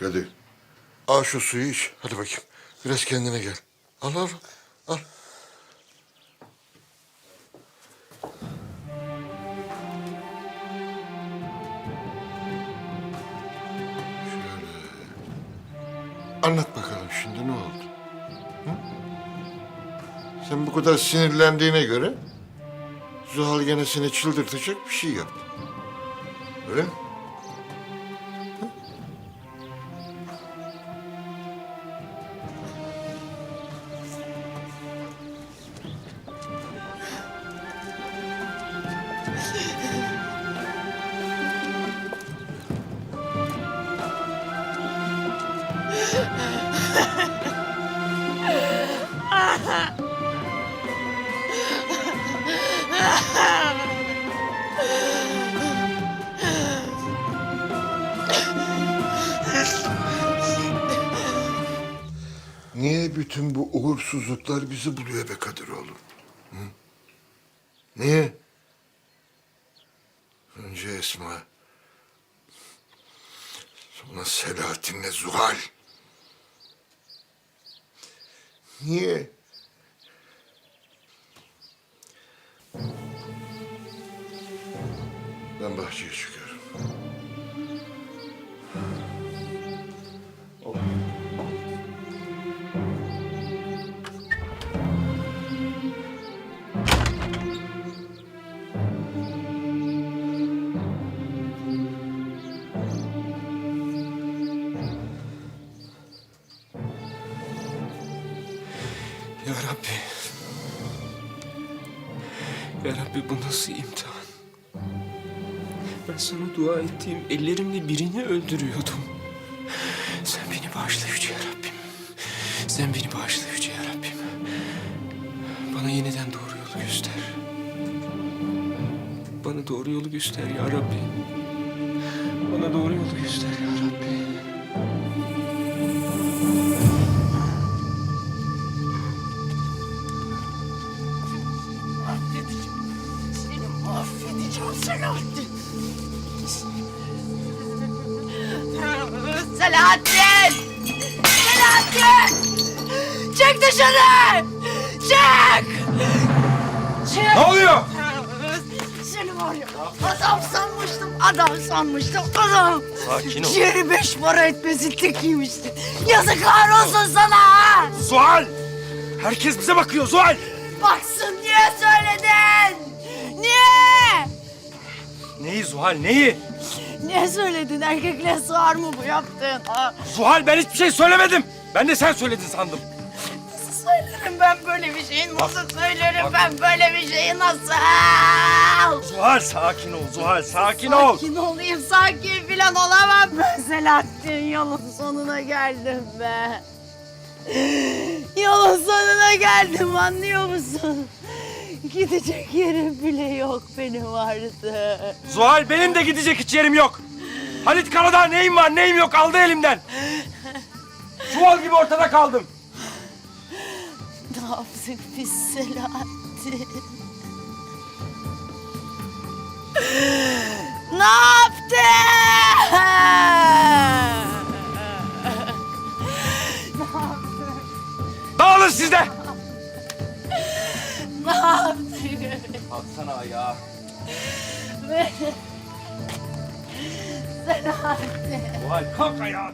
Hadi. Al şu suyu iç. Hadi bakayım. Biraz kendine gel. Al al. Al. Şöyle. Anlat bakalım şimdi ne oldu? Hı? Sen bu kadar sinirlendiğine göre Zuhal gene seni çıldırtacak bir şey yaptı. Öyle mi? Niye bütün bu uğursuzluklar bizi buluyor be Kadir oğlum? Hı? Niye? Önce Esma. Sonra Selahattin'le Zuhal. Niye? Ben bahçeye çıkıyorum. Ya Rabbi. Ya Rabbi bu nasıl imtihan? Ben sana dua ettiğim ellerimle birini öldürüyordum. Sen beni bağışla Yüce Ya Rabbim. Sen beni bağışla Yüce Ya Rabbim. Bana yeniden doğru yolu göster. Bana doğru yolu göster Ya Rabbi. Selahattin. Selahattin! Selahattin! Çık dışarı! Çık! Çık! Ne oluyor? Seni var ya adam sanmıştım, adam sanmıştım, adam. Sakin ol. Ciğeri beş para etmesin tekiymişti. Yazıklar olsun sana ha! Zuhal! Herkes bize bakıyor Zuhal! Baksın Zuhal neyi? Niye söyledin? Erkekle sığar mı bu yaptığın? Ha? Zuhal ben hiçbir şey söylemedim. Ben de sen söyledin sandım. Nasıl söylerim ben böyle bir şeyi? Nasıl söylerim ben böyle bir şeyi? Nasıl? Zuhal sakin ol Zuhal sakin ol. Sakin olayım, sakin falan olamam ben Selahattin. Yolun sonuna geldim be. Yolun sonuna geldim anlıyor musun? Gidecek yerim bile yok benim vardı. Zuhal benim de gidecek hiç yerim yok. Halit Karadağ neyim var neyim yok aldı elimden. Çuval gibi ortada kaldım. Ne yaptık biz Selahattin? Ne yaptık? Dağılın siz de. Ne yaptık? Kalksana ayağa. Selahattin. Zuhal kalk ayağa.